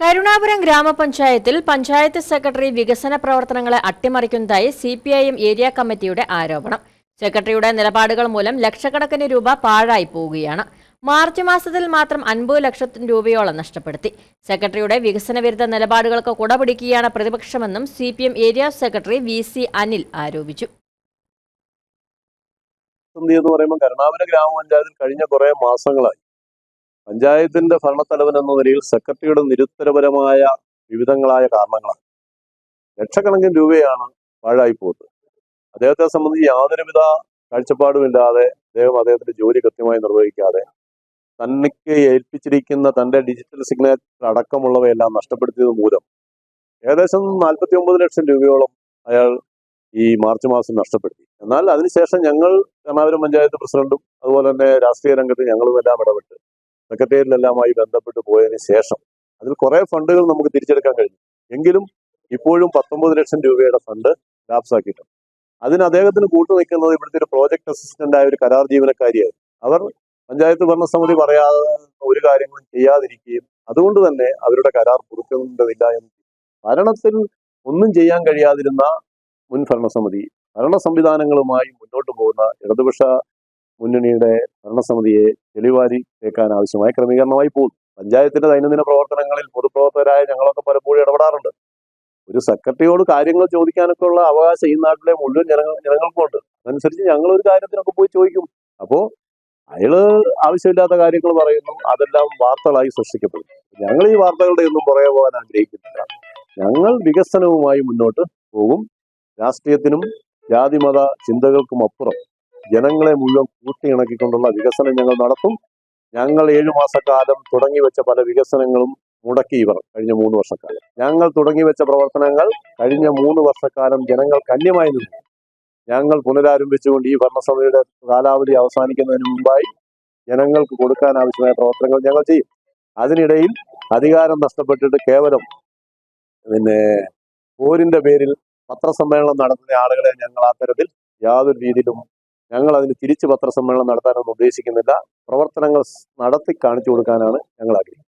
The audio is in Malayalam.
കരുണാപുരം ഗ്രാമപഞ്ചായത്തിൽ പഞ്ചായത്ത് സെക്രട്ടറി വികസന പ്രവർത്തനങ്ങളെ അട്ടിമറിക്കുന്നതായി C P I M area കമ്മിറ്റിയുടെ ആരോപണം. സെക്രട്ടറിയുടെ നിലപാടുകൾ മൂലം ലക്ഷക്കണക്കിന് രൂപ പാഴായി പോവുകയാണ്. മാർച്ച് മാസത്തിൽ മാത്രം അൻപത് ലക്ഷത്തിന് രൂപയോളം നഷ്ടപ്പെടുത്തി. സെക്രട്ടറിയുടെ വികസന വിരുദ്ധ നിലപാടുകൾക്ക് കുടപിടിക്കുകയാണ് പ്രതിപക്ഷമെന്നും C P M area secretary V C Anil ആരോപിച്ചു. എന്ന് പറയുമ്പോൾ കരുണാപുരം ഗ്രാമപഞ്ചായത്തിൽ കഴിഞ്ഞ കുറെ മാസങ്ങളായി പഞ്ചായത്തിന്റെ ഭരണത്തലവൻ എന്ന നിലയിൽ സെക്രട്ടറിയുടെ നിരുത്തരപരമായ വിവിധങ്ങളായ കാരണങ്ങളാണ്. ലക്ഷക്കണക്കിന് രൂപയാണ് പാഴായി പോകുന്നത്. അദ്ദേഹത്തെ സംബന്ധിച്ച് യാതൊരുവിധ കാഴ്ചപ്പാടുമില്ലാതെ അദ്ദേഹം അദ്ദേഹത്തിന്റെ ജോലി കൃത്യമായി നിർവഹിക്കാതെ തനിക്ക് ഏൽപ്പിച്ചിരിക്കുന്ന തന്റെ ഡിജിറ്റൽ സിഗ്നേച്ചർ അടക്കമുള്ളവയെല്ലാം നഷ്ടപ്പെടുത്തിയത് മൂലം ഏകദേശം നാൽപ്പത്തി ഒമ്പത് ലക്ഷം രൂപയോളം അയാൾ ഈ മാർച്ച് മാസം നഷ്ടപ്പെടുത്തി. എന്നാൽ അതിനുശേഷം ഞങ്ങൾ എറണാകുളം പഞ്ചായത്ത് പ്രസിഡന്റും അതുപോലെ തന്നെ രാഷ്ട്രീയ രംഗത്ത് ഞങ്ങളും എല്ലാം ഇടപെട്ട് സെക്രട്ടേറിയറ്റിലെല്ലാമായി ബന്ധപ്പെട്ട് പോയതിന് ശേഷം അതിൽ കുറെ ഫണ്ടുകൾ നമുക്ക് തിരിച്ചെടുക്കാൻ കഴിഞ്ഞു. എങ്കിലും ഇപ്പോഴും പത്തൊമ്പത് ലക്ഷം രൂപയുടെ ഫണ്ട് ലാപ്സാക്കിയിട്ടുണ്ട്. അതിന് അദ്ദേഹത്തിന് കൂട്ടു നിൽക്കുന്നത് ഇവിടുത്തെ ഒരു പ്രോജക്ട് അസിസ്റ്റന്റ് ആയ ഒരു കരാർ ജീവനക്കാരിയായിരുന്നു അവർ പഞ്ചായത്ത് ഭരണസമിതി പറയാതെ ഒരു കാര്യങ്ങളും ചെയ്യാതിരിക്കുകയും അതുകൊണ്ട് തന്നെ അവരുടെ കരാർ പുറത്തുന്നതില്ല എന്ന് ഭരണത്തിൽ ഒന്നും ചെയ്യാൻ കഴിയാതിരുന്ന മുൻ ഭരണസമിതി ഭരണ സംവിധാനങ്ങളുമായി മുന്നോട്ട് പോകുന്ന ഇടതുപക്ഷ മുന്നണിയുടെ ഭരണസമിതിയെ തെളിവാരി തേക്കാൻ ആവശ്യമായ ക്രമീകരണമായി പോകും പഞ്ചായത്തിന്റെ ദൈനംദിന പ്രവർത്തനങ്ങളിൽ പൊതുപ്രവർത്തകരായ ഞങ്ങളൊക്കെ പലപ്പോഴും ഇടപെടാറുണ്ട്. ഒരു സെക്രട്ടറിയോട് കാര്യങ്ങൾ ചോദിക്കാനൊക്കെ ഉള്ള അവകാശം ഈ നാട്ടിലെ മുഴുവൻ ജനങ്ങൾ ജനങ്ങൾക്കുണ്ട് അതനുസരിച്ച് ഞങ്ങൾ ഒരു കാര്യത്തിനൊക്കെ പോയി ചോദിക്കും. അപ്പോ അയാൾ ആവശ്യമില്ലാത്ത കാര്യങ്ങൾ പറയുന്നു. അതെല്ലാം വാർത്തകളായി സൃഷ്ടിക്കപ്പെടും ഞങ്ങൾ ഈ വാർത്തകളുടെ ഒന്നും പുറകെ പോകാൻ ആഗ്രഹിക്കുന്നില്ല. ഞങ്ങൾ വികസനവുമായി മുന്നോട്ട് പോകും. രാഷ്ട്രീയത്തിനും ജാതിമത ചിന്തകൾക്കും അപ്പുറം ജനങ്ങളെ മുഴുവൻ കൂട്ടിയിണക്കിക്കൊണ്ടുള്ള വികസനം ഞങ്ങൾ നടത്തും. ഞങ്ങൾ ഏഴു മാസക്കാലം തുടങ്ങി വെച്ച പല വികസനങ്ങളും മുടക്കി ഇവർ കഴിഞ്ഞ മൂന്ന് വർഷക്കാലം. ഞങ്ങൾ തുടങ്ങി വെച്ച പ്രവർത്തനങ്ങൾ കഴിഞ്ഞ മൂന്ന് വർഷക്കാലം ജനങ്ങൾ കന്യമായി നിന്നു. ഞങ്ങൾ പുനരാരംഭിച്ചുകൊണ്ട് ഈ ഭരണസഭയുടെ കാലാവധി അവസാനിക്കുന്നതിന് മുമ്പായി ജനങ്ങൾക്ക് കൊടുക്കാൻ ആവശ്യമായ പ്രവർത്തനങ്ങൾ ഞങ്ങൾ ചെയ്യും. അതിനിടയിൽ അധികാരം നഷ്ടപ്പെട്ടിട്ട് കേവലം പിന്നെ പോരിന്റെ പേരിൽ പത്രസമ്മേളനം നടത്തുന്ന ആളുകളെ ഞങ്ങൾ ആ തരത്തിൽ യാതൊരു രീതിയിലും ഞങ്ങൾ അതിന് തിരിച്ച് പത്രസമ്മേളനം നടത്താനൊന്നും ഉദ്ദേശിക്കുന്നില്ല. പ്രവർത്തനങ്ങൾ നടത്തി കാണിച്ചു കൊടുക്കാനാണ് ഞങ്ങൾ ആഗ്രഹിക്കുന്നത്